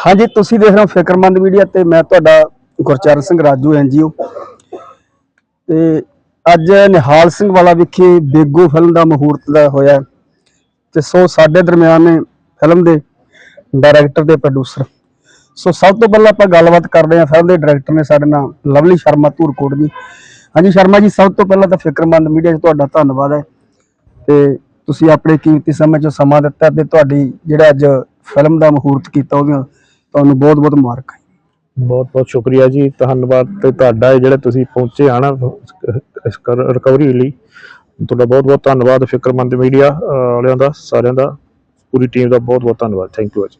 ਹਾਂਜੀ, ਤੁਸੀਂ ਦੇਖ ਰਹੇ ਹੋ ਫਿਕਰਮੰਦ ਮੀਡੀਆ ਤੇ ਮੈਂ ਤੁਹਾਡਾ ਗੁਰਚਰਨ ਸਿੰਘ ਰਾਜੂ ਐਨਜੀਓ ਤੇ ਅੱਜ ਨਿਹਾਲ ਸਿੰਘ ਵਾਲਾ ਵਿਖੇ ਬੇਗੋ ਫਿਲਮ ਦਾ ਮਹੂਰਤ ਦਾ ਹੋਇਆ ਹੈ। ਤੇ ਸੋ ਸਾਡੇ ਦਰਮਿਆਨ ਨੇ ਫਿਲਮ ਦੇ ਡਾਇਰੈਕਟਰ ਤੇ ਪ੍ਰੋਡਿਊਸਰ ਸੋ ਸਭ ਤੋਂ ਪਹਿਲਾਂ ਆਪਾਂ ਗੱਲਬਾਤ ਕਰਦੇ ਹਾਂ ਫਿਲਮ ਦੇ ਡਾਇਰੈਕਟਰ ਨੇ ਸਾਡੇ ਨਾਲ, ਲਵਲੀ ਸ਼ਰਮਾ ਧੂਰਕੋਟ ਜੀ ਹਾਂਜੀ ਸ਼ਰਮਾ ਜੀ, ਸਭ ਤੋਂ ਪਹਿਲਾਂ ਤਾਂ ਫਿਕਰਮੰਦ ਮੀਡੀਆ 'ਚ ਤੁਹਾਡਾ ਧੰਨਵਾਦ ਹੈ ਤੇ ਤੁਸੀਂ ਆਪਣੇ ਕੀਮਤੀ ਸਮੇਂ 'ਚੋਂ ਸਮਾਂ ਦਿੱਤਾ ਤੇ ਤੁਹਾਡੀ ਜਿਹੜਾ ਅੱਜ ਫਿਲਮ ਦਾ ਮਹੂਰਤ ਕੀਤਾ ਉਹਦੀਆਂ ਤੁਹਾਨੂੰ ਬਹੁਤ ਬਹੁਤ ਮੁਬਾਰਕ ਬਹੁਤ ਬਹੁਤ ਸ਼ੁਕਰੀਆ ਜੀ ਧੰਨਵਾਦ ਤੇ ਤੁਹਾਡਾ ਜਿਹੜੇ ਤੁਸੀਂ ਪਹੁੰਚੇ ਆਣਾ ਇਸ ਰਿਕਵਰੀ ਲਈ ਤੁਹਾਡਾ ਬਹੁਤ ਬਹੁਤ ਧੰਨਵਾਦ ਫਿਕਰਮੰਦ ਮੀਡੀਆ ਵਾਲਿਆਂ ਦਾ ਸਾਰਿਆਂ ਦਾ ਪੂਰੀ ਟੀਮ ਦਾ ਬਹੁਤ ਬਹੁਤ ਧੰਨਵਾਦ ਥੈਂਕ ਯੂ ਜੀ।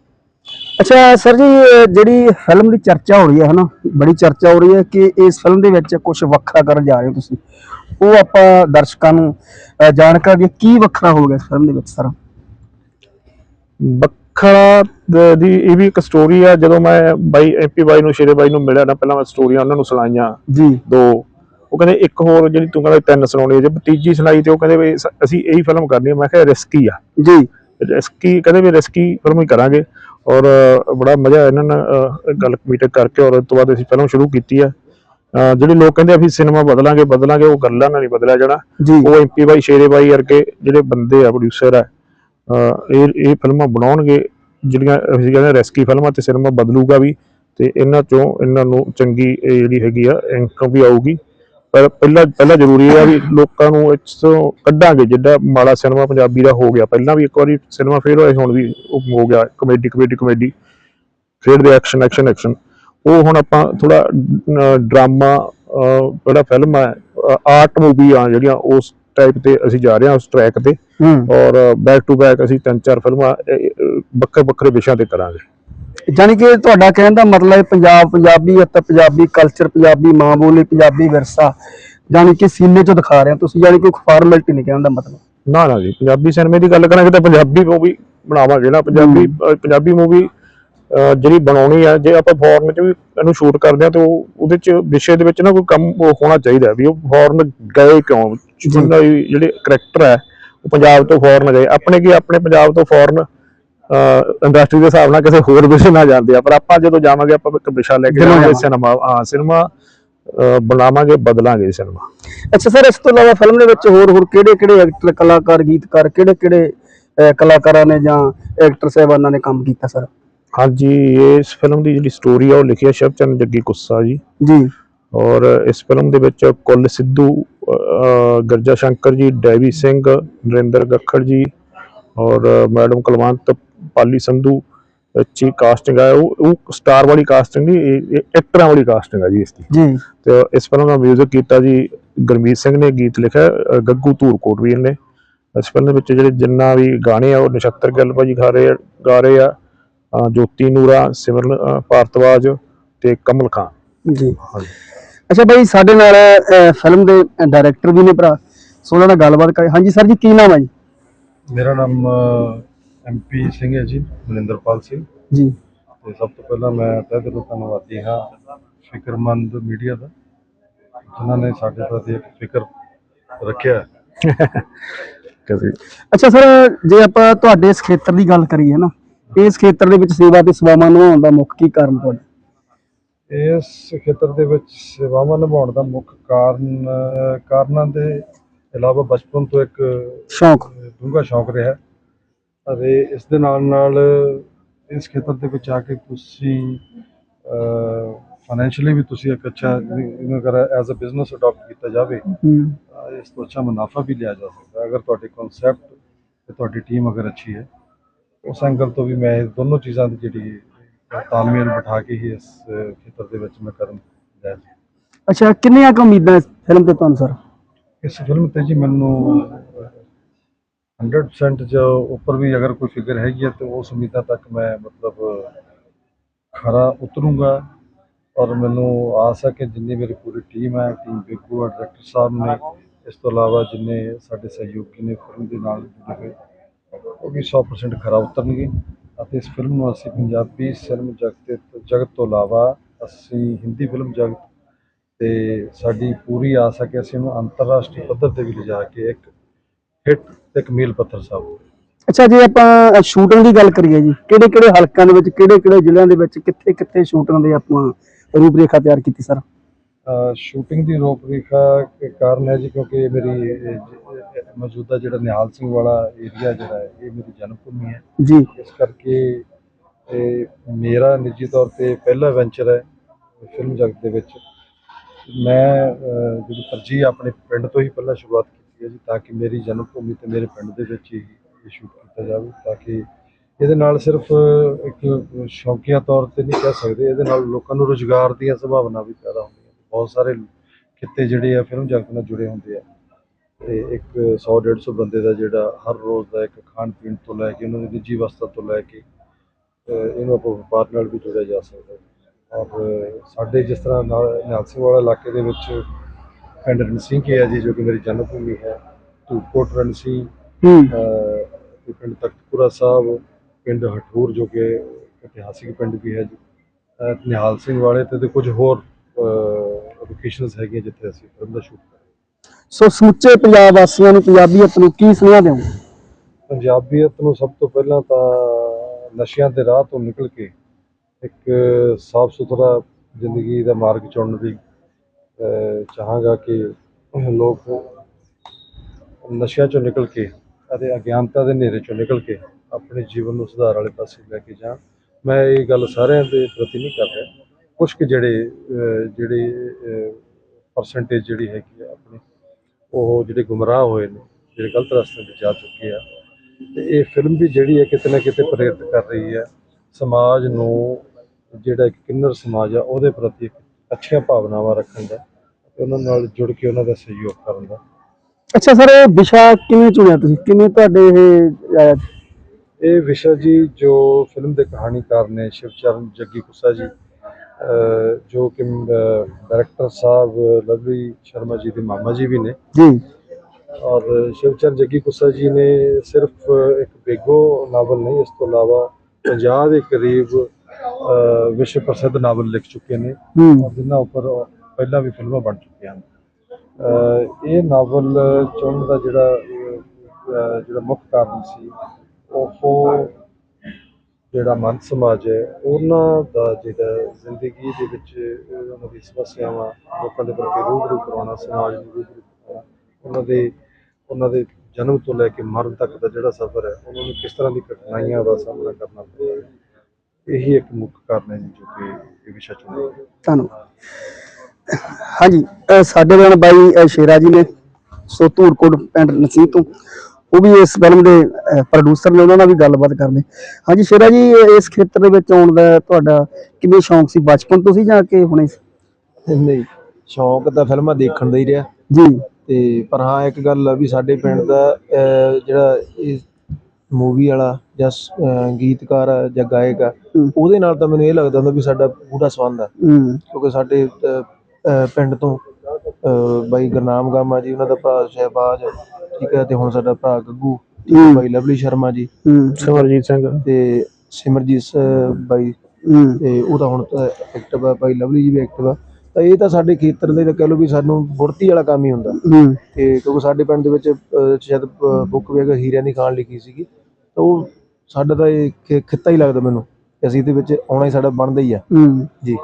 ਅੱਛਾ ਸਰ ਜੀ ਜਿਹੜੀ ਫਿਲਮ ਦੀ ਚਰਚਾ ਹੋ ਰਹੀ ਹੈ ਹਨਾ ਬੜੀ ਚਰਚਾ ਹੋ ਰਹੀ ਹੈ ਕਿ ਇਸ ਫਿਲਮ ਦੇ ਵਿੱਚ ਕੁਝ ਵੱਖਰਾ ਕਰਨ ਜਾ ਰਹੇ ਹੋ ਤੁਸੀਂ। ਉਹ ਆਪਾਂ ਦਰਸ਼ਕਾਂ ਨੂੰ ਅਹ, ਜਾਣਕਾਰੀ ਦਿਓ ਕੀ ਵੱਖਰਾ ਹੋਊਗਾ ਇਸ ਫਿਲਮ ਦੇ ਵਿੱਚ ਸਰ? ਬੱਖੜਾ ਦ- ਇਹ ਵੀ ਇੱਕ ਸਟੋਰੀ ਆ ਜਦੋਂ ਮੈਂ ਬਾਈ ਐਮਪੀ ਬਾਈ ਨੂੰ ਸ਼ੇਰੇ ਬਾਈ ਨੂੰ ਮਿਲਿਆ ਨਾ ਪਹਿਲਾਂ ਮੈਂ ਸਟੋਰੀਆਂ ਉਹਨਾਂ ਨੂੰ ਸੁਣਾਈਆਂ ਜੀ। ਦੋ। ਉਹ ਕਹਿੰਦੇ ਇੱਕ ਹੋਰ ਜਿਹੜੀ ਤੂੰ ਕਹਿੰਦਾ ਤਿੰਨ ਸੁਣਾਉਣੀ ਹੈ ਜੇ ਤੀਜੀ ਸੁਣਾਈ ਤੇ ਉਹ ਕਹਿੰਦੇ ਵੀ ਅਸੀਂ ਇਹੀ ਫਿਲਮ ਕਰਨੀ ਹੈ ਮੈਂ ਕਿਹਾ ਰਿਸਕੀ ਆ। ਜੀ। ਰਿਸਕੀ ਕਹਿੰਦੇ ਵੀ ਰਿਸਕੀ ਫਿਲਮ ਹੀ ਕਰਾਂਗੇ। ਔਰ ਬੜਾ ਮਜ਼ਾ ਇਹਨਾਂ ਨਾਲ ਗੱਲ ਮੀਟਿੰਗ ਕਰਕੇ ਔਰ ਉਸ ਤੋਂ ਬਾਅਦ ਅਸੀਂ ਫਿਲਮ ਸ਼ੁਰੂ ਕੀਤੀ ਆ। ਜਿਹੜੇ ਲੋਕ ਕਹਿੰਦੇ ਵੀ ਸਿਨੇਮਾ ਬਦਲਾਂਗੇ ਬਦਲਾਂਗੇ ਉਹ ਗੱਲਾਂ ਨਾਲ ਨਹੀਂ ਬਦਲਿਆ ਜਾਣਾ। ਉਹ ਐਮਪੀ ਬਾਈ ਸ਼ੇਰੇ ਬਾਈ ਵਰਗੇ ਜਿਹੜੇ ਬੰਦੇ ਆ ਪ੍ਰੋਡਿਊਸਰ ਆ ਇਹ ਇਹ ਫਿਲਮਾਂ ਬਣਾਉਣਗੇ, ਜਿਹੜੀਆਂ ਅਸੀਂ ਕਹਿੰਦੇ ਰੈਸਕੀ ਫਿਲਮਾਂ ਤੇ ਸਿਨੇਮਾ ਬਦਲੂਗਾ ਵੀ, ਤੇ ਇਹਨਾਂ ਚੋਂ ਇਹਨਾਂ ਨੂੰ ਚੰਗੀ ਇਹ ਜਿਹੜੀ ਹੈਗੀ ਆ ਇਨਕਮ ਵੀ ਆਊਗੀ। ਪਰ ਪਹਿਲਾਂ ਪਹਿਲਾਂ ਜ਼ਰੂਰੀ ਹੈ ਵੀ ਲੋਕਾਂ ਨੂੰ ਇਸ ਤੋਂ ਕੱਢਾਂਗੇ, ਜਿੱਦਾਂ ਮਾੜਾ ਸਿਨੇਮਾ ਪੰਜਾਬੀ ਦਾ ਹੋ ਗਿਆ। ਪਹਿਲਾਂ ਵੀ ਇੱਕ ਵਾਰੀ ਸਿਨੇਮਾ ਫੇਲ ਹੋਇਆ ਹੁਣ ਵੀ ਉਹ ਹੋ ਗਿਆ ਕਮੇਡੀ ਕਮੇਡੀ ਕਮੇਡੀ ਫਿਰ ਦੇ ਐਕਸ਼ਨ ਐਕਸ਼ਨ ਐਕਸ਼ਨ ਉਹ ਹੁਣ ਆਪਾਂ ਥੋੜਾ ਡਰਾਮਾ ਜਿਹੜਾ ਫਿਲਮ ਹੈ ਆਰਟ ਮੂਵੀ ਆ ਜਿਹੜੀਆਂ, ਉਸ ਟਾਈਪ ਤੇ ਅਸੀਂ ਜਾ ਰਹੇ ਹਾਂ, ਉਸ ਟਰੈਕ ਤੇ। ਔਰ ਬੈਕ ਟੂ ਬੈਕ ਅਸੀਂ ਤਿੰਨ ਚਾਰ ਫਿਲਮਾਂ ਵੱਖਰੇ ਵੱਖਰੇ ਵਿਸ਼ਿਆਂ ਤੇ ਕਰਾਂਗੇ। ਜਾਨੀ ਕਿ ਤੁਹਾਡਾ ਕਹਿਣ ਦਾ ਮਤਲਬ ਹੈ ਪੰਜਾਬ ਪੰਜਾਬੀ ਅਤੇ ਪੰਜਾਬੀ ਕਲਚਰ ਪੰਜਾਬੀ ਮਾਂ ਬੋਲੀ ਪੰਜਾਬੀ ਵਿਰਸਾ ਜਾਨੀ ਕਿ ਸੀਨੇ ਚੋਂ ਦਿਖਾ ਰਹੇ ਹੋ ਤੁਸੀਂ ਜਾਨੀ ਕਿ ਫਾਰਮੈਲਿਟੀ ਨਹੀਂ ਕਹਿਣ ਦਾ ਮਤਲਬ। ਨਾ ਨਾ ਜੀ ਪੰਜਾਬੀ ਸਿਨੇਮੇ ਦੀ ਗੱਲ ਕਰਾਂਗੇ ਤਾਂ ਪੰਜਾਬੀ ਮੂਵੀ ਬਣਾਵਾਂਗੇ ਨਾ। ਪੰਜਾਬੀ ਪੰਜਾਬੀ ਮੂਵੀ ਜਿਹੜੀ ਬਣਾਉਣੀ ਆ ਜੇ ਆਪਾਂ ਫੋਰਨ 'ਚ ਵੀ ਇਹਨੂੰ ਸ਼ੂਟ ਕਰਦੇ ਆ ਤਾਂ ਉਹ ਉਹਦੇ 'ਚ ਵਿਸ਼ੇ ਦੇ ਵਿੱਚ ਨਾ ਕੋਈ ਕੰਮ ਹੋਣਾ ਚਾਹੀਦਾ ਵੀ ਉਹ ਫੋਰਨ ਗਏ ਕਿਉਂ? ਜਿਹੜੇ ਕਰੈਕਟਰ ਹੈ ਪੰਜਾਬ ਤੋਂ ਫੋਰਨ ਗਏ। ਆਪਣੇ ਕੀ ਆਪਣੇ ਪੰਜਾਬ ਤੋਂ ਫੋਰਨ ਇੰਡਸਟਰੀ ਦੇ ਹਿਸਾਬ ਨਾਲ ਕਿਸੇ ਹੋਰ ਵਿਸ਼ੇ ਨਾਲ ਜਾਂਦੇ ਆ। ਪਰ ਆਪਾਂ ਜਦੋਂ ਜਾਵਾਂਗੇ ਆਪਾਂ ਇੱਕ ਵਿਸ਼ਾ ਲੈ ਕੇ ਜਾਵਾਂਗੇ। ਸਿਨੇਮਾ ਹਾਂ ਸਿਨੇਮਾ ਬਣਾਵਾਂਗੇ ਬਦਲਾਂਗੇ ਸਿਨੇਮਾ ਅੱਛਾ ਸਰ ਇਸ ਤੋਂ ਇਲਾਵਾ ਫਿਲਮ ਦੇ ਵਿੱਚ ਹੋਰ ਹੋਰ ਕਿਹੜੇ ਕਿਹੜੇ ਐਕਟਰ ਕਲਾਕਾਰ ਗੀਤਕਾਰ ਕਿਹੜੇ ਕਿਹੜੇ ਕਲਾਕਾਰਾਂ ਨੇ ਜਾਂ ਐਕਟਰ ਸਾਹਿਬਾਨਾਂ ਨੇ ਕੰਮ ਕੀਤਾ ਸਰ? ਹਾਂਜੀ ਇਸ ਫਿਲਮ ਦੀ ਜਿਹੜੀ ਸਟੋਰੀ ਆ ਉਹ ਲਿਖੀ ਆ ਸ਼ਿਵਚੰਦ ਜੱਗੀ ਕੁੱਸਾ ਜੀ। ਜੀ। ਔਰ ਇਸ ਫਿਲਮ ਦੇ ਵਿੱਚ ਕੁੱਲ ਸਿੱਧੂ ਗਰਜਾ ਸ਼ੰਕਰ ਜੀ ਡੈਵੀ ਸਿੰਘ ਨਰਿੰਦਰ ਗੱਖੜ ਜੀ ਔਰ ਮੈਡਮ ਕੁਲਵੰਤ ਪਾਲੀ ਸੰਧੂ ਅੱਛੀ ਕਾਸਟਿੰਗ ਆ। ਉਹ ਉਹ ਸਟਾਰ ਵਾਲੀ ਕਾਸਟਿੰਗ ਨਹੀਂ ਐਕਟਰਾਂ ਵਾਲੀ ਕਾਸਟਿੰਗ ਆ ਜੀ ਇਸ ਦੀ। ਜੀ। ਤੇ ਇਸ ਫਿਲਮ ਦਾ 뮤직 ਕੀਤਾ ਜੀ ਗੁਰਮੀਤ ਸਿੰਘ ਨੇ ਗੀਤ ਲਿਖਿਆ ਗੱਗੂ ਧੂਰਕੋਟ ਵੀ ਇਹਨੇ। ਇਸ ਫਿਲਮ ਦੇ ਵਿੱਚ ਜਿਹੜੇ ਜਿੰਨਾ ਵੀ ਗਾਣੇ ਆ ਉਹ ਨਛੱਤਰ ਗਿੱਲ ਭਾਜੀ ਗਾ ਰਹੇ ਆ ਗਾ ਰਹੇ ਆ। ਜੋਤੀ ਨੂਰਾ ਸਿਮਰਨ ਭਾਰਤਵਾਜ ਤੇ ਕਮਲ ਖਾਨ। ਜੀ। ਅੱਛਾ ਭਾਈ ਸਾਡੇ ਨਾਲ ਫਿਲਮ ਦੇ ਡਾਇਰੈਕਟਰ ਵੀ ਨੇ ਭਰਾ ਸੋ ਉਹਨਾਂ ਨਾਲ ਗੱਲਬਾਤ ਕਰੀ ਹਾਂਜੀ ਸਰ ਜੀ ਕੀ ਨਾਮ ਹੈ ਜੀ? ਮੇਰਾ ਨਾਮ ਐਮਪੀ ਸਿੰਘ ਹੈ ਜੀ ਮਨਿੰਦਰਪਾਲ ਸਿੰਘ। ਜੀ। ਤੇ ਸਭ ਤੋਂ ਪਹਿਲਾਂ ਮੈਂ ਤਹਿ ਦਿਲੋਂ ਧੰਨਵਾਦੀ ਹਾਂ ਫਿਕਰਮੰਦ ਮੀਡੀਆ ਦਾ ਜਿਨ੍ਹਾਂ ਨੇ ਸਾਡੇ ਪ੍ਰਤੀ ਇੱਕ ਫਿਕਰ ਰੱਖਿਆ ਹੈ। ਕਦੇ ਅੱਛਾ ਸਰ ਜੇ ਆਪਾਂ ਤੁਹਾਡੇ ਇਸ ਖੇਤਰ ਦੀ ਗੱਲ ਕਰੀਏ ਨਾ ਇਸ ਖੇਤਰ ਦੇ ਵਿੱਚ ਸੇਵਾ ਤੇ ਸੇਵਾਵਾਂ ਨਿਭਾਉਣ ਦਾ ਮੁੱਖ ਕੀ ਕਾਰਨ ਤੁਹਾਡਾ? ਇਸ ਖੇਤਰ ਦੇ ਵਿੱਚ ਸੇਵਾਵਾਂ ਨਿਭਾਉਣ ਦਾ ਮੁੱਖ ਕਾਰਨ ਕਾਰਨਾਂ ਦੇ ਇਲਾਵਾ ਬਚਪਨ ਤੋਂ ਇੱਕ ਸ਼ੌਂਕ। ਡੂੰਘਾ ਸ਼ੌਂਕ ਰਿਹਾ। ਅਤੇ ਇਸ ਦੇ ਨਾਲ ਨਾਲ ਇਸ ਖੇਤਰ ਦੇ ਵਿੱਚ ਆ ਕੇ ਤੁਸੀਂ ਫਾਈਨੈਂਸ਼ੀਅਲੀ ਵੀ ਤੁਸੀਂ ਇੱਕ ਅੱਛਾ ਇਹਨੂੰ ਅਗਰ ਐਜ਼ ਅ ਬਿਜ਼ਨਸ ਅਡਾਪਟ ਕੀਤਾ ਜਾਵੇ ਇਸ ਤੋਂ ਅੱਛਾ ਮੁਨਾਫਾ ਵੀ ਲਿਆ ਜਾ ਸਕਦਾ। ਅਗਰ ਤੁਹਾਡੇ ਕਨਸੈਪਟ ਤੇ ਤੁਹਾਡੀ ਟੀਮ ਅਗਰ ਅੱਛੀ ਹੈ ਉਸ ਐਂਗਲ ਤੋਂ ਵੀ ਮੈਂ ਦੋਨੋਂ ਚੀਜ਼ਾਂ ਦੀ ਜਿਹੜੀ ਤਾਲਮੇਲ ਬਿਠਾ ਕੇ ਹੀ ਇਸ ਖੇਤਰ ਦੇ ਵਿੱਚ ਮੈਂ ਕਦਮ ਲੈ ਅੱਛਾ ਕਿੰਨੀਆਂ ਕੁ ਉਮੀਦਾਂ ਇਸ ਫਿਲਮ ਤੇ ਤੁਹਾਨੂੰ ਸਰ? ਇਸ ਫਿਲਮ ਤੇ ਜੀ ਮੈਨੂੰ ਅਹ, 100% ਜੋ ਉੱਪਰ ਵੀ ਅਗਰ ਕੋਈ ਫਿਗਰ ਹੈਗੀ ਹੈ ਤੇ ਉਸ ਉਮੀਦਾਂ ਤੱਕ ਮੈਂ ਮਤਲਬ ਖਰਾ ਉਤਰੂੰਗਾ। ਔਰ ਮੈਨੂੰ ਆਸ ਹੈ ਕਿ ਜਿੰਨੀ ਮੇਰੀ ਪੂਰੀ ਟੀਮ ਹੈ ਟੀਮ ਬਿੱਗੂ ਡਾਇਰੈਕਟਰ ਸਾਹਿਬ ਨੇ ਇਸ ਤੋਂ ਇਲਾਵਾ ਜਿੰਨੇ ਸਾਡੇ ਸਹਿਯੋਗੀ ਨੇ ਫਿਲਮ ਦੇ ਨਾਲ ਜੁੜੇ ਹੋਏ ਉਹ ਵੀ 100% ਖਰਾ ਉਤਰਨਗੇ। ਇਸ ਫਿਲਮ ਨੂੰ ਅਸੀਂ ਪੰਜਾਬੀ ਫਿਲਮ ਜਗਤ ਜਗਤ ਤੋਂ ਇਲਾਵਾ ਅਸੀਂ ਹਿੰਦੀ ਫਿਲਮ ਜਗਤ ਤੇ ਸਾਡੀ ਪੂਰੀ ਆਸ ਹੈ ਕਿ ਅਸੀਂ ਇਹਨੂੰ ਅੰਤਰਰਾਸ਼ਟਰੀ ਪੱਧਰ ਤੇ ਵੀ ਲਿਜਾ ਕੇ ਇੱਕ ਹਿੱਟ ਤੇ ਇੱਕ ਮੀਲ ਪੱਥਰ ਸਾਬਤ ਅੱਛਾ, ਜੇ ਆਪਾਂ ਸ਼ੂਟਿੰਗ ਦੀ ਗੱਲ ਕਰੀਏ ਜੀ ਕਿਹੜੇ ਕਿਹੜੇ ਹਲਕਿਆਂ ਦੇ ਵਿੱਚ ਕਿਹੜੇ ਕਿਹੜੇ ਜ਼ਿਲ੍ਹਿਆਂ ਦੇ ਵਿੱਚ ਕਿੱਥੇ ਕਿੱਥੇ ਸ਼ੂਟਿੰਗ ਦੇ ਆਪਾਂ ਰੂਪਰੇਖਾ ਤਿਆਰ ਕੀਤੀ ਸਰ ਸ਼ੂਟਿੰਗ ਦੀ ਰੂਪਰੇਖਾ ਦੇ ਕਾਰਨ ਹੈ ਜੀ ਕਿਉਂਕਿ ਇਹ ਮੇਰੀ ਮੌਜੂਦਾ ਜਿਹੜਾ ਨਿਹਾਲ ਸਿੰਘ ਵਾਲਾ ਏਰੀਆ ਜਿਹੜਾ ਹੈ ਇਹ ਮੇਰੀ ਜਨਮ ਭੂਮੀ ਹੈ। ਜੀ। ਇਸ ਕਰਕੇ ਇਹ ਮੇਰਾ ਨਿੱਜੀ ਤੌਰ ਤੇ ਪਹਿਲਾ ਵੈਂਚਰ ਹੈ ਫਿਲਮ ਜਗਤ ਦੇ ਵਿੱਚ। ਮੈਂ ਜਿਹੜੀ ਤਰਜੀਹ ਆਪਣੇ ਪਿੰਡ ਤੋਂ ਹੀ ਪਹਿਲਾਂ ਸ਼ੁਰੂਆਤ ਕੀਤੀ ਹੈ ਜੀ ਤਾਂ ਕਿ ਮੇਰੀ ਜਨਮ ਭੂਮੀ ਤੇ ਮੇਰੇ ਪਿੰਡ ਦੇ ਵਿੱਚ ਹੀ ਇਹ ਸ਼ੂਟ ਕੀਤਾ ਜਾਵੇ ਤਾਂ ਕਿ ਇਹਦੇ ਨਾਲ ਸਿਰਫ ਇੱਕ ਸ਼ੌਕੀਆ ਤੌਰ ਤੇ ਨਹੀਂ ਕਹਿ ਸਕਦੇ ਇਹਦੇ ਨਾਲ ਲੋਕਾਂ ਨੂੰ ਰੋਜ਼ਗਾਰ ਦੀਆਂ ਸੰਭਾਵਨਾ ਵੀ ਪੈਦਾ ਹੁੰਦੀਆਂ ਬਹੁਤ ਸਾਰੇ ਕਿੱਤੇ ਜਿਹੜੇ ਆ ਫਿਲਮ ਜਗਤ ਨਾਲ ਜੁੜੇ ਹੁੰਦੇ ਆ। ਤੇ ਇੱਕ 100 150 ਬੰਦੇ ਦਾ ਜਿਹੜਾ ਹਰ ਰੋਜ਼ ਦਾ ਇੱਕ ਖਾਣ ਪੀਣ ਤੋਂ ਲੈ ਕੇ ਉਹਨਾਂ ਦੀ ਨਿੱਜੀ ਵਸਤਾਂ ਤੋਂ ਲੈ ਕੇ ਇਹਨੂੰ ਆਪਾਂ ਵਪਾਰ ਨਾਲ ਵੀ ਜੋੜਿਆ ਜਾ ਸਕਦਾ ਔਰ ਸਾਡੇ ਜਿਸ ਤਰ੍ਹਾਂ ਨਾਲ ਨਿਹਾਲ ਸਿੰਘ ਵਾਲਾ ਇਲਾਕੇ ਦੇ ਵਿੱਚ ਪਿੰਡ ਰਣਸੀਂਹ ਕੇ ਹੈ ਜੀ ਜੋ ਕਿ ਮੇਰੀ ਜਨਮ ਭੂਮੀ ਹੈ ਧੂਪਕੋਟ ਰਣਸੀਂਹ ਹੂੰ। ਪਿੰਡ ਤਖਤਪੁਰਾ ਸਾਹਿਬ ਪਿੰਡ ਹਠੂਰ ਜੋ ਕਿ ਇਤਿਹਾਸਿਕ ਪਿੰਡ ਵੀ ਹੈ ਜੀ। ਨਿਹਾਲ ਸਿੰਘ ਵਾਲੇ ਤੇ ਕੁਝ ਹੋਰ ਲੋਕੇਸ਼ਨਸ ਹੈਗੀਆਂ ਜਿੱਥੇ ਅਸੀਂ ਫਿਲਮ ਦਾ ਸ਼ੂਟ ਕਰ ਸੋ ਸਮੁੱਚੇ ਪੰਜਾਬ ਵਾਸੀਆਂ ਨੂੰ ਪੰਜਾਬੀਅਤ ਨੂੰ ਕੀ ਸੁਨੇਹਾ ਦਿਓ ਪੰਜਾਬੀਅਤ ਨੂੰ ਸਭ ਤੋਂ ਪਹਿਲਾਂ ਤਾਂ ਨਸ਼ਿਆਂ ਦੇ ਰਾਹ ਤੋਂ ਨਿਕਲ ਕੇ ਇੱਕ ਸਾਫ਼ ਸੁਥਰਾ ਜ਼ਿੰਦਗੀ ਦਾ ਮਾਰਗ ਚੁਣਨ ਦੀ ਚਾਹਾਂਗਾ ਕਿ ਲੋਕ ਨਸ਼ਿਆਂ ਚੋਂ ਨਿਕਲ ਕੇ ਅਤੇ ਅਗਿਆਨਤਾ ਦੇ ਹਨੇਰੇ ਚੋਂ ਨਿਕਲ ਕੇ ਆਪਣੇ ਜੀਵਨ ਨੂੰ ਸੁਧਾਰ ਵਾਲੇ ਪਾਸੇ ਲੈ ਕੇ ਜਾਣ। ਮੈਂ ਇਹ ਗੱਲ ਸਾਰਿਆਂ ਦੇ ਪ੍ਰਤੀ ਨਹੀਂ ਕਰ ਰਿਹਾ। ਕੁਝ ਕੁ ਜਿਹੜੇ ਜਿਹੜੇ ਪਰਸੈਂਟੇਜ ਜਿਹੜੀ ਹੈਗੀ ਆ ਆਪਣੀ ਉਹ ਜਿਹੜੇ ਗੁੰਮਰਾਹ ਹੋਏ ਨੇ ਜਿਹੜੇ ਗਲਤ ਰਸਤੇ ਤੇ ਜਾ ਚੁੱਕੇ ਆ ਤੇ ਇਹ ਫਿਲਮ ਵੀ ਜਿਹੜੀ ਹੈ ਕਿਤੇ ਨਾ ਕਿਤੇ ਪ੍ਰੇਰਿਤ ਕਰ ਰਹੀ ਹੈ ਸਮਾਜ ਨੂੰ ਜਿਹੜਾ ਇੱਕ ਕਿੰਨਰ ਸਮਾਜ ਆ ਉਹਦੇ ਪ੍ਰਤੀ ਅੱਛੀਆਂ ਭਾਵਨਾਵਾਂ ਰੱਖਣ ਦਾ ਤੇ ਉਹਨਾਂ ਨਾਲ ਜੁੜ ਕੇ ਉਹਨਾਂ ਦਾ ਸਹਿਯੋਗ ਕਰਨ ਦਾ ਅੱਛਾ ਸਰ ਇਹ ਵਿਸ਼ਾ ਕਿਵੇਂ ਚੁਣਿਆ ਤੁਸੀਂ ਕਿਵੇਂ ਤੁਹਾਡੇ ਇਹ ਆਇਆ? ਇਹ ਵਿਸ਼ਾ ਜੀ ਜੋ ਫਿਲਮ ਦੇ ਕਹਾਣੀਕਾਰ ਨੇ ਸ਼ਿਵਚਰਨ ਜੱਗੀ ਕੁੱਸਾ ਜੀ ਜੋ ਕਿ ਡਾਇਰੈਕਟਰ ਸਾਹਿਬ ਲਵਲੀ ਸ਼ਰਮਾ ਜੀ ਦੇ ਮਾਮਾ ਜੀ ਵੀ ਨੇ। ਜੀ। ਔਰ ਸ਼ਿਵਚਰਨ ਜੱਗੀ ਕੁੱਸਾ ਜੀ ਨੇ ਸਿਰਫ ਇੱਕ ਬੇਗੋ ਨਾਵਲ ਨਹੀਂ ਇਸ ਤੋਂ ਇਲਾਵਾ 50 ਦੇ ਕਰੀਬ ਵਿਸ਼ਵ ਪ੍ਰਸਿੱਧ ਨਾਵਲ ਲਿਖ ਚੁੱਕੇ ਨੇ। ਔਰ ਜਿਨ੍ਹਾਂ ਉੱਪਰ ਪਹਿਲਾਂ ਵੀ ਫਿਲਮਾਂ ਬਣ ਚੁੱਕੀਆਂ ਹਨ। ਇਹ ਨਾਵਲ ਚੁਣਨ ਦਾ ਜਿਹੜਾ ਜਿਹੜਾ ਮੁੱਖ ਕਾਰਨ ਸੀ ਉਹ ਜਿਹੜਾ ਮਨ ਸਮਾਜ ਹੈ, ਉਹਨਾਂ ਦਾ ਜਿਹੜਾ ਜ਼ਿੰਦਗੀ ਦੇ ਵਿੱਚ ਉਹਨਾਂ ਦੀ ਸਮੱਸਿਆਵਾਂ ਲੋਕਾਂ ਦੇ ਪ੍ਰਤੀ ਰੂਬਰੂ ਕਰਾਉਣਾ ਸਮਾਜ ਨੂੰ ਰੂਬਰੂ ਕਰਾਉਣਾ ਉਹਨਾਂ ਦੇ ਉਹਨਾਂ ਦੇ ਜਨਮ ਤੋਂ ਲੈ ਕੇ ਮਰਨ ਤੱਕ ਦਾ ਜਿਹੜਾ ਸਫ਼ਰ ਹੈ, ਉਹਨਾਂ ਨੂੰ ਕਿਸ ਤਰ੍ਹਾਂ ਦੀ ਕਠਿਨਾਈਆਂ ਦਾ ਸਾਹਮਣਾ ਕਰਨਾ ਪਿਆ ਹੈ, ਇਹੀ ਇੱਕ ਮੁੱਖ ਕਾਰਨ ਹੈ ਜੀ ਜੋ ਕਿ ਇਹ ਵਿਸ਼ਾ ਚੁਣਿਆ ਗਿਆ। ਧੰਨਵਾਦ ਹਾਂਜੀ ਸਾਡੇ ਨਾਲ ਬਾਈ ਸ਼ੇਰਾ ਜੀ ਨੇ, ਸੋ ਧੂਰਕੋਟ ਪਿੰਡ ਨਸੀਬ ਤੋਂ ਉਹ ਵੀ ਇਸ ਫਿਲਮ ਦੇ ਪ੍ਰੋਡਿਊਸਰ ਨੇ ਉਹਨਾਂ ਨਾਲ ਵੀ ਗੱਲਬਾਤ ਕਰਦੇ ਹਾਂਜੀ ਸ਼ੇਰਾ ਜੀ ਇਸ ਖੇਤਰ ਦੇ ਵਿੱਚ ਆਉਣ ਦਾ ਤੁਹਾਡਾ ਕਿਵੇਂ ਸ਼ੌਂਕ ਸੀ? ਬਚਪਨ ਤੋਂ ਸੀ ਜਾਂ ਕਿ ਹੁਣੇ? ਨਹੀਂ ਸ਼ੌਂਕ ਤਾਂ ਫਿਲਮਾਂ ਦੇਖਣ ਦਾ ਹੀ ਰਿਹਾ। ਜੀ। ਤੇ ਪਰ ਹਾਂ ਇੱਕ ਗੱਲ ਆ ਵੀ ਸਾਡੇ ਪਿੰਡ ਦਾ ਜਿਹੜਾ ਇਹ ਮੂਵੀ ਵਾਲਾ ਜਾਂ ਗੀਤਕਾਰ ਜਾਂ ਗਾਇਕ ਆ। ਉਹਦੇ ਨਾਲ ਤਾਂ ਮੈਨੂੰ ਇਹ ਲੱਗਦਾ ਹੁੰਦਾ ਵੀ ਸਾਡਾ ਗੂੜਾ ਸੰਬੰਧ ਆ। ਕਿਉਂਕਿ ਸਾਡੇ ਪਿੰਡ ਤੋਂ ਬਾਈ ਗੁਰਨਾਮ ਗਾਮਾ ਜੀ ਉਹਨਾਂ ਦਾ ਭਰਾ ਸ਼ਹਿਬਾਜ਼ ਠੀਕ ਹੈ ਤੇ ਹੁਣ ਸਾਡਾ ਭਰਾ ਗੱਗੂ ਠੀਕ ਹੈ। ਬਾਈ ਲਵਲੀ ਸ਼ਰਮਾ ਜੀ। ਹੂੰ ਸਿਮਰਜੀਤ ਸਿੰਘ। ਤੇ ਸਿਮਰਜੀਤ ਸ- ਬਾਈ। ਹੂੰ। ਤੇ ਉਹ ਤਾਂ ਹੁਣ ਐਕਟਿਵ ਆ ਭਾਈ ਲਵਲੀ ਜੀ ਵੀ ਐਕਟਿਵ ਆ। ਤਾਂ ਇਹ ਤਾਂ ਸਾਡੇ ਖੇਤਰ ਦੇ ਤਾਂ ਕਹਿ ਲਓ ਵੀ ਸਾਨੂੰ ਬੁੜਤੀ ਵਾਲਾ ਕੰਮ ਹੀ ਹੁੰਦਾ। ਹੂੰ। ਤੇ ਕਿਉਂਕਿ ਸਾਡੇ ਪਿੰਡ ਦੇ ਵਿੱਚ ਅਹ, ਸ਼ਾਇਦ ਬੁੱਕ ਵੀ ਹੈਗਾ ਹੀਰਿਆਂ ਦੀ ਖਾਨ ਲਿਖੀ ਸੀਗੀ। ਤਾਂ ਉਹ ਸਾਡਾ ਤਾਂ ਇਹ ਖਿ- ਖਿੱਤਾ ਹੀ ਲੱਗਦਾ ਮੈਨੂੰ ਕਿ ਅਸੀਂ ਇਹਦੇ ਵਿੱਚ ਆਉਣਾ ਹੀ ਸਾਡਾ ਬਣਦਾ ਹੀ ਆ। ਹੂੰ। ਜੀ।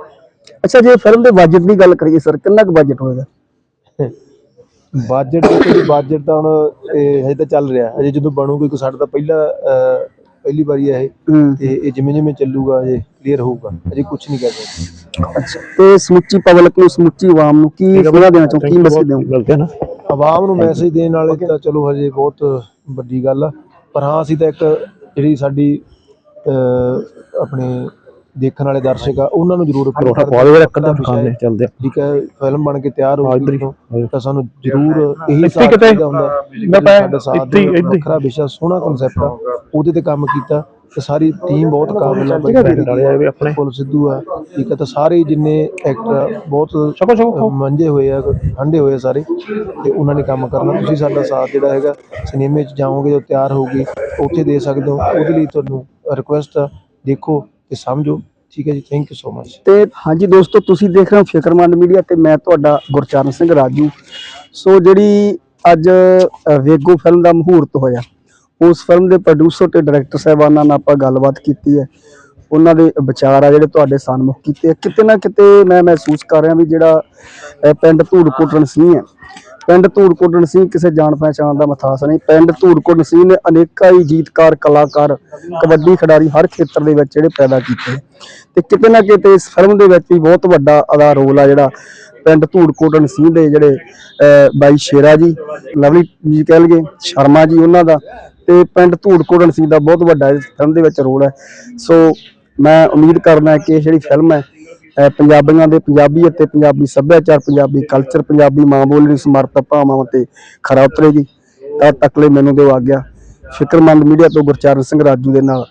ਅੱਛਾ ਜੇ ਫਿਲਮ ਦੇ ਬਜਟ ਦੀ ਗੱਲ ਕਰੀਏ ਸਰ ਕਿੰਨਾ ਕੁ ਬਜਟ ਹੋਏਗਾ? ਬਜਟ ਤੇ ਬਜਟ ਤਾਂ ਹੁਣ ਇਹ ਹਜੇ ਤਾਂ ਚੱਲ ਰਿਹਾ। ਅਜੇ ਜਦੋਂ ਬਣੂਗੀ ਕੋਈ ਸਾਡਾ ਤਾਂ ਪਹਿਲਾ ਅਹ, ਪਹਿਲੀ ਵਾਰੀ ਹੈ ਇਹ। ਤੇ ਇਹ ਜਿਵੇਂ ਜਿਵੇਂ ਚੱਲੂਗਾ ਅਜੇ ਕਲੀਅਰ ਹੋਊਗਾ। ਅਜੇ ਕੁਝ ਨਹੀਂ ਕਰ ਸਕਦੇ। ਅੱਛਾ ਤੇ ਸਮੁੱਚੀ ਪਬਲਿਕ ਨੂੰ ਸਮੁੱਚੀ ਆਵਾਮ ਨੂੰ ਕੀ ਸੁਣਾ ਦੇਣਾ ਚਾਹੋ ਕੀ ਮੈਸੇਜ ਦਿਓ ਗਲਤ ਹੈ ਨਾ। ਆਵਾਮ ਨੂੰ ਮੈਸੇਜ ਦੇਣ ਵਾਲੇ ਤਾਂ ਚਲੋ ਹਜੇ ਬਹੁਤ ਵੱਡੀ ਗੱਲ ਆ। ਪਰ ਹਾਂ ਅਸੀਂ ਤਾਂ ਇੱਕ ਜਿਹੜੀ ਸਾਡੀ ਅਹ, ਆਪਣੇ ਦੇਖਣ ਵਾਲੇ ਦਰਸ਼ਕ ਆ ਉਹਨਾਂ ਨੂੰ ਜ਼ਰੂਰ appeal ਕਰਦੇ ਪਾਵੇ ਰੱਖ ਦਾ ਵਿਸ਼ਾ ਹੈ। ਚੱਲਦੇ ਆ। ਠੀਕ ਹੈ ਫਿਲਮ ਬਣ ਕੇ ਤਿਆਰ ਹੋ। ਗਈ ਤਾਂ ਸਾਨੂੰ ਜ਼ਰੂਰ ਇਹੀ ਸਾਥ ਚਾਹੀਦਾ ਹੁੰਦਾ ਮੈਂ ਪਾਇਆ, ਇੱਥੇ ਦਿਓ। ਵੱਖਰਾ ਵਿਸ਼ਾ ਸੋਹਣਾ ਕਨਸੈਪਟ ਆ ਉਹਦੇ ਤੇ ਕੰਮ ਕੀਤਾ ਤੇ ਸਾਰੀ ਟੀਮ ਬਹੁਤ ਕਾਬਿਲ ਆ। ਵੀ ਆਪਣੇ ਫੁੱਲ ਸਿੱਧੂ ਆ ਠੀਕ ਹੈ ਤਾਂ ਸਾਰੇ ਜਿੰਨੇ ਐਕਟਰ ਬਹੁਤ ਸਕੋ ਸਕੋ ਮੰਜੇ ਹੋਏ ਆ ਹੰਡੇ ਹੋਏ ਸਾਰੇ ਤੇ ਉਹਨਾਂ ਨੇ ਕੰਮ ਕਰਨਾ। ਤੁਸੀਂ ਸਾਡਾ ਸਾਥ ਜਿਹੜਾ ਹੈਗਾ ਸਿਨੇਮੇ 'ਚ ਜਾਓਗੇ ਜਦੋਂ ਤਿਆਰ ਹੋਊਗੀ ਉੱਥੇ ਦੇ ਸਕਦੇ ਹੋ। ਉਹਦੇ ਲਈ ਤੁਹਾਨੂੰ ਰਿਕੁਐਸਟ ਆ ਦੇਖੋ ਤੇ ਸਮਝੋ, ਠੀਕ ਹੈ ਜੀ ਥੈਂਕ ਯੂ ਸੋ ਮਚ ਤੇ ਹਾਂਜੀ ਦੋਸਤੋ, ਤੁਸੀਂ ਦੇਖ ਰਹੇ ਹੋ ਫਿਕਰਮੰਦ ਮੀਡੀਆ ਤੇ ਮੈਂ ਤੁਹਾਡਾ ਗੁਰਚਰਨ ਸਿੰਘ ਰਾਜੂ। ਸੋ ਜਿਹੜੀ ਅੱਜ ਵੇਗੋ ਫਿਲਮ ਦਾ ਮਹੂਰਤ ਹੋਇਆ, ਉਸ ਫਿਲਮ ਦੇ ਪ੍ਰੋਡਿਊਸਰ ਤੇ ਡਾਇਰੈਕਟਰ ਸਾਹਿਬਾਨਾਂ ਨਾਲ ਆਪਾਂ ਗੱਲਬਾਤ ਕੀਤੀ ਹੈ। ਉਹਨਾਂ ਦੇ ਵਿਚਾਰ ਆ ਜਿਹੜੇ ਤੁਹਾਡੇ ਸਨਮੁਖ ਕੀਤੇ ਕਿਤੇ ਨਾ ਕਿਤੇ ਮੈਂ ਮਹਿਸੂਸ ਕਰ ਰਿਹਾ ਵੀ ਜਿਹੜਾ ਅਹ ਪਿੰਡ ਧੂੜਕੋਟਣ ਸਿੰਘ ਹੈ ਪਿੰਡ ਧੂੜਕੋਟਣ ਸਿੰਘ ਕਿਸੇ ਜਾਣ ਪਹਿਚਾਣ ਦਾ ਮਥਾਸ ਨਹੀਂ। ਪਿੰਡ ਧੂੜਕੋਟਣ ਸਿੰਘ ਨੇ ਅਨੇਕਾਂ ਹੀ ਗੀਤਕਾਰ, ਕਲਾਕਾਰ, ਕਬੱਡੀ ਖਿਡਾਰੀ ਹਰ ਖੇਤਰ ਦੇ ਵਿੱਚ ਜਿਹੜੇ ਪੈਦਾ ਕੀਤੇ। ਤੇ ਕਿਤੇ ਨਾ ਕਿਤੇ ਇਸ ਫਿਲਮ ਦੇ ਵਿੱਚ ਵੀ ਬਹੁਤ ਵੱਡਾ ਅਦਾ ਰੋਲ ਆ ਜਿਹੜਾ ਪਿੰਡ ਧੂੜਕੋਟਣ ਸਿੰਘ ਦੇ ਜਿਹੜੇ ਬਾਈ ਸ਼ੇਰਾ ਜੀ, ਲਵਲੀ ਜੀ ਕਹਿ ਲਈਏ, ਸ਼ਰਮਾ ਜੀ ਉਹਨਾਂ ਦਾ। ਤੇ ਪਿੰਡ ਧੂੜਕੋਟਣ ਸਿੰਘ ਦਾ ਬਹੁਤ ਵੱਡਾ ਇਸ ਫਿਲਮ ਦੇ ਵਿੱਚ ਰੋਲ ਹੈ। ਸੋ ਮੈਂ ਉਮੀਦ ਕਰਦਾ ਕਿ ਇਹ ਜਿਹੜੀ ਫਿਲਮ ਹੈ ਪੰਜਾਬੀਆਂ ਦੇ ਪੰਜਾਬੀ ਅਤੇ ਪੰਜਾਬੀ ਸੱਭਿਆਚਾਰ, ਪੰਜਾਬੀ ਕਲਚਰ ਪੰਜਾਬੀ ਮਾਂ ਬੋਲੀ ਨੂੰ ਸਮਰਪਿਤ ਭਾਵਾਂ ਤੇ ਖਰਾ ਉਤਰੇਗੀ। ਤਾਂ ਤੱਕ ਲਈ ਮੈਨੂੰ ਦਿਓ ਆਗਿਆ। ਫਿਕਰਮੰਦ ਮੀਡੀਆ ਤੋਂ ਗੁਰਚਰਨ ਸਿੰਘ ਰਾਜੂ ਦੇ ਨਾਲ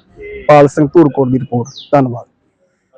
ਪਾਲ ਸਿੰਘ ਧੂਰਕੋਟ ਦੀ ਰਿਪੋਰਟ। ਧੰਨਵਾਦ।